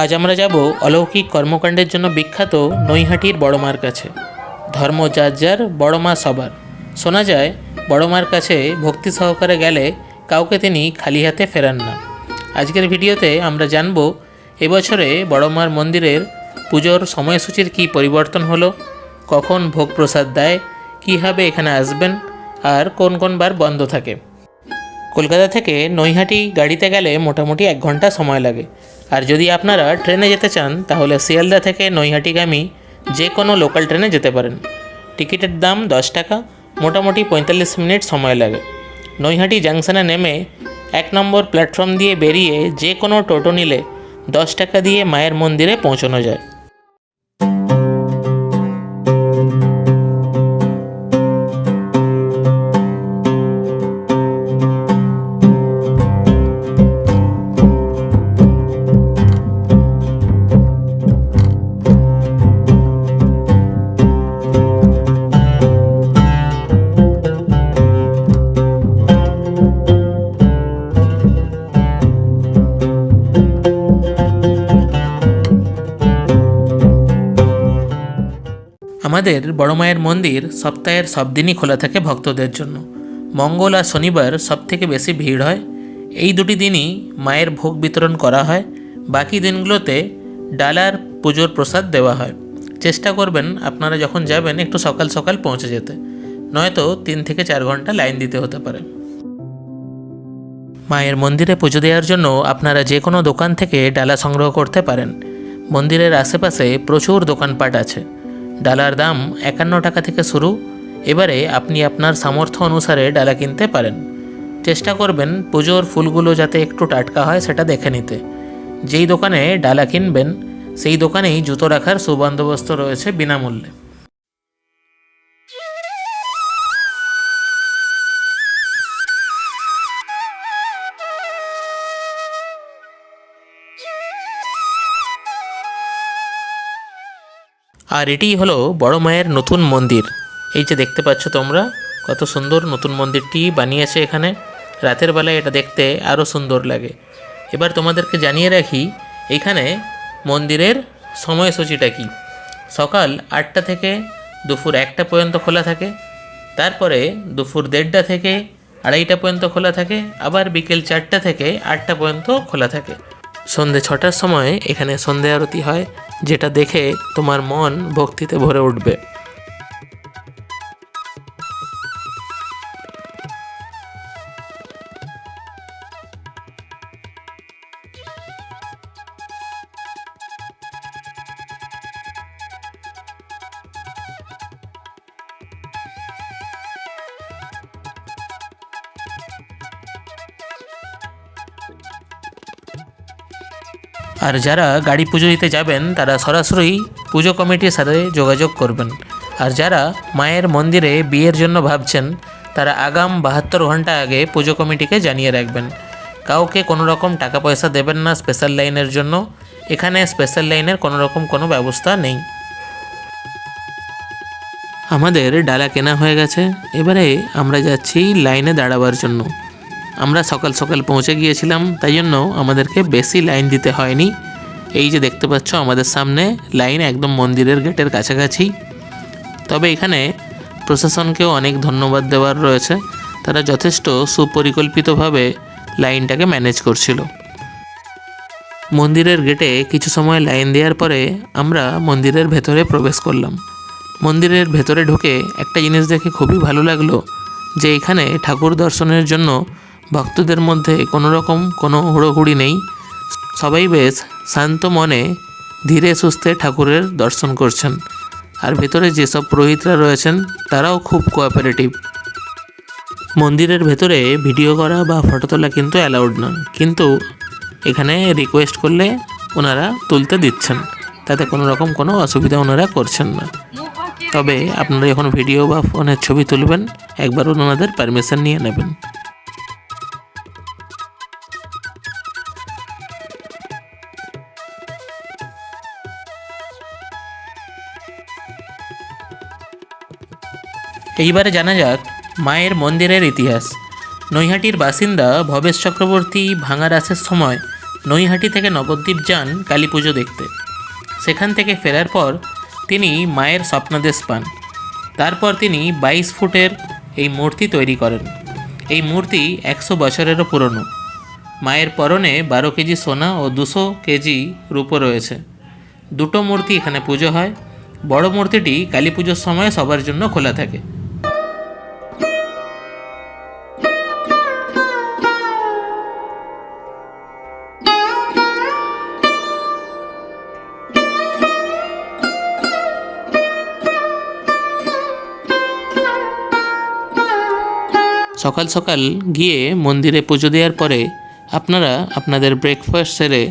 আজ আমরা যাব অলৌকিক কর্মকাণ্ডের জন্য বিখ্যাত নৈহাটির বড় মার কাছে। ধর্ম যার যার বড় মা সবার শোনা যায় বড় মার কাছে ভক্তি সহকারে গেলে কাউকে তিনি খালি হাতে ফেরান না। আজকের ভিডিওতে আমরা জানব, এবছরে বড় মার মন্দিরের পুজোর সময়সূচির কী পরিবর্তন হলো, কখন ভোগ প্রসাদ দেয়, কীভাবে এখানে আসবেন, আর কোন কোন বার বন্ধ থাকে। কলকাতা থেকে নৈহাটি গাড়িতে গেলে মোটামুটি এক ঘণ্টা সময় লাগে। আর যদি আপনারা ট্রেনে যেতে চান, তাহলে শিয়ালদা থেকে নৈহাটিগামী যে কোনো লোকাল ট্রেনে যেতে পারেন। টিকিটের দাম দশ টাকা, মোটামুটি পঁয়তাল্লিশ মিনিট সময় লাগে। নৈহাটি জাংশনে নেমে এক নম্বর প্ল্যাটফর্ম দিয়ে বেরিয়ে যে কোনো টোটো নিলে দশ টাকা দিয়ে মায়ের মন্দিরে পৌঁছানো যায়। আমাদের বড় মায়ের মন্দির সপ্তাহের সব দিনই খোলা থাকে ভক্তদের জন্য। মঙ্গল আর শনিবার সব থেকে বেশি ভিড় হয়। এই দুটি দিনই মায়ের ভোগ বিতরণ করা হয়। বাকি দিনগুলোতে ডালার পুজোর প্রসাদ দেওয়া হয়। চেষ্টা করবেন আপনারা যখন যাবেন একটু সকাল সকাল পৌঁছে যেতে। নয়তো তিন থেকে চার ঘণ্টা লাইন দিতে হতে পারে। মায়ের মন্দিরে পুজো দেওয়ার জন্য আপনারা যে কোনো দোকান থেকে ডালা সংগ্রহ করতে পারেন। মন্দিরের আশেপাশে প্রচুর দোকানপাট আছে। ডালার দাম একান্ন টাকা থেকে শুরু। এবারে আপনি আপনার সামর্থ্য অনুসারে ডালা কিনতে পারেন। চেষ্টা করবেন পুজোর ফুলগুলো যাতে একটু টাটকা হয় সেটা দেখে নিতে। যেই দোকানে ডালা কিনবেন, সেই দোকানেই জুতো রাখার সুবন্দোবস্ত রয়েছে বিনামূল্যে। আর এটিই হলো বড় মায়ের নতুন মন্দির। এই যে দেখতে পাচ্ছ তোমরা, কত সুন্দর নতুন মন্দিরটি বানিয়েছে এখানে। রাতের বেলায় এটা দেখতে আরও সুন্দর লাগে। এবার তোমাদেরকে জানিয়ে রাখি এইখানে মন্দিরের সময়সূচিটা কি? সকাল আটটা থেকে দুপুর একটা পর্যন্ত খোলা থাকে, তারপরে দুপুর দেড়টা থেকে আড়াইটা পর্যন্ত খোলা থাকে, আবার বিকেল চারটা থেকে আটটা পর্যন্ত খোলা থাকে। সন্ধে ছটার সময় এখানে সন্ধে আরতি হয়। যেটা দেখে তোমার মন ভক্তিতে ভরে উঠবে। আর যারা গাড়ি পুজো দিতে যাবেন, তারা সরাসরি পুজো কমিটির সাথে যোগাযোগ করবেন। আর যারা মায়ের মন্দিরে বিয়ের জন্য ভাবছেন, তারা আগাম বাহাত্তর ঘণ্টা আগে পুজো কমিটিকে জানিয়ে রাখবেন। কাউকে কোনো রকম টাকা পয়সা দেবেন না স্পেশাল লাইনের জন্য। এখানে স্পেশাল লাইনের কোনো রকম কোনো ব্যবস্থা নেই। আমাদের ডালা কেনা হয়ে গেছে। এবারে আমরা যাচ্ছি লাইনে দাঁড়াবার জন্য। আমরা সকাল সকাল পৌঁছে গিয়েছিলাম, তাই জন্য আমাদেরকে বেশি লাইন দিতে হয়নি। এই যে দেখতে পাচ্ছ, আমাদের সামনে লাইন একদম মন্দিরের গেটের কাছাকাছি। তবে এখানে প্রশাসনকেও অনেক ধন্যবাদ দেওয়ার রয়েছে। তারা যথেষ্ট সুপরিকল্পিতভাবে লাইনটাকে ম্যানেজ করছিল। মন্দিরের গেটে কিছু সময় লাইন দেওয়ার পরে আমরা মন্দিরের ভেতরে প্রবেশ করলাম। মন্দিরের ভেতরে ঢুকে একটা জিনিস দেখে খুবই ভালো লাগল যে এখানে ঠাকুর দর্শনের জন্য ভক্তদের মধ্যে কোনো রকম কোনো হুড়োহুড়ি নেই। সবাই বেশ শান্ত মনে ধীরে সুস্থে ঠাকুরের দর্শন করছেন। আর ভেতরে যেসব পুরোহিতরা রয়েছেন, তারাও খুব কোঅপারেটিভ মন্দিরের ভেতরে ভিডিও করা বা ফটো তোলা কিন্তু অ্যালাউড নয়। কিন্তু এখানে রিকোয়েস্ট করলে ওনারা তুলতে দিচ্ছেন। তাতে কোনো রকম কোনো অসুবিধা ওনারা করছেন না। তবে আপনারা যখন ভিডিও বা ফোনের ছবি তুলবেন, একবার ওনাদের পারমিশন নিয়ে নেবেন। এইবারে জানা যাক, মায়ের মন্দিরের ইতিহাস। নৈহাটির বাসিন্দা ভবেশ চক্রবর্তী ভাঙা রাসের সময় নৈহাটি থেকে নবদ্বীপ যান কালী পুজো দেখতে। সেখান থেকে ফেরার পর তিনি মায়ের স্বপ্নাদেশ পান। তারপর তিনি বাইশ ফুটের এই মূর্তি তৈরি করেন। এই মূর্তি একশো বছরেরও পুরনো। মায়ের পরনে বারো কেজি সোনা ও দুশো কেজি রূপো রয়েছে। দুটো মূর্তি এখানে পুজো হয়। বড় মূর্তিটি কালী পুজোর সময় সবার জন্য খোলা থাকে। সকাল সকাল গিয়ে মন্দিরে পুজো দেওয়ার পরে আপনারা আপনাদের ব্রেকফাস্ট সেরে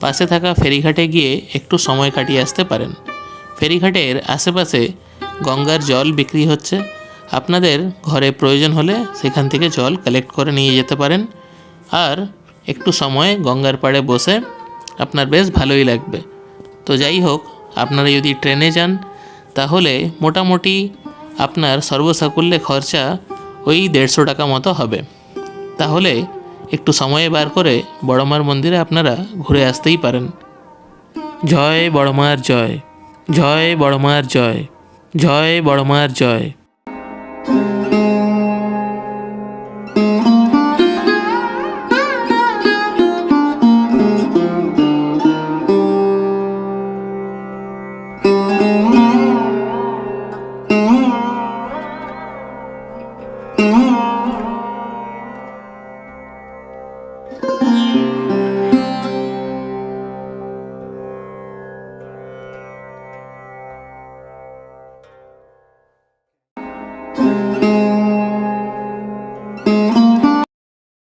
পাশে থাকা ফেরিঘাটে গিয়ে একটু সময় কাটিয়ে আসতে পারেন। ফেরিঘাটের আশেপাশে গঙ্গার জল বিক্রি হচ্ছে। আপনাদের ঘরে প্রয়োজন হলে সেখান থেকে জল কালেক্ট করে নিয়ে যেতে পারেন। আর একটু সময় গঙ্গার পাড়ে বসে আপনার বেশ ভালোই লাগবে। তো যাই হোক, আপনারা যদি ট্রেনে যান, তাহলে মোটামুটি আপনার সর্বসাকুল্যে খরচা ওই দেড়শো টাকা মতো হবে। তাহলে একটু সময় বার করে বড়মার মন্দিরে আপনারা ঘুরে আসতেই পারেন। জয় বড়মার জয় জয় বড়মার জয় জয় বড়মার জয়।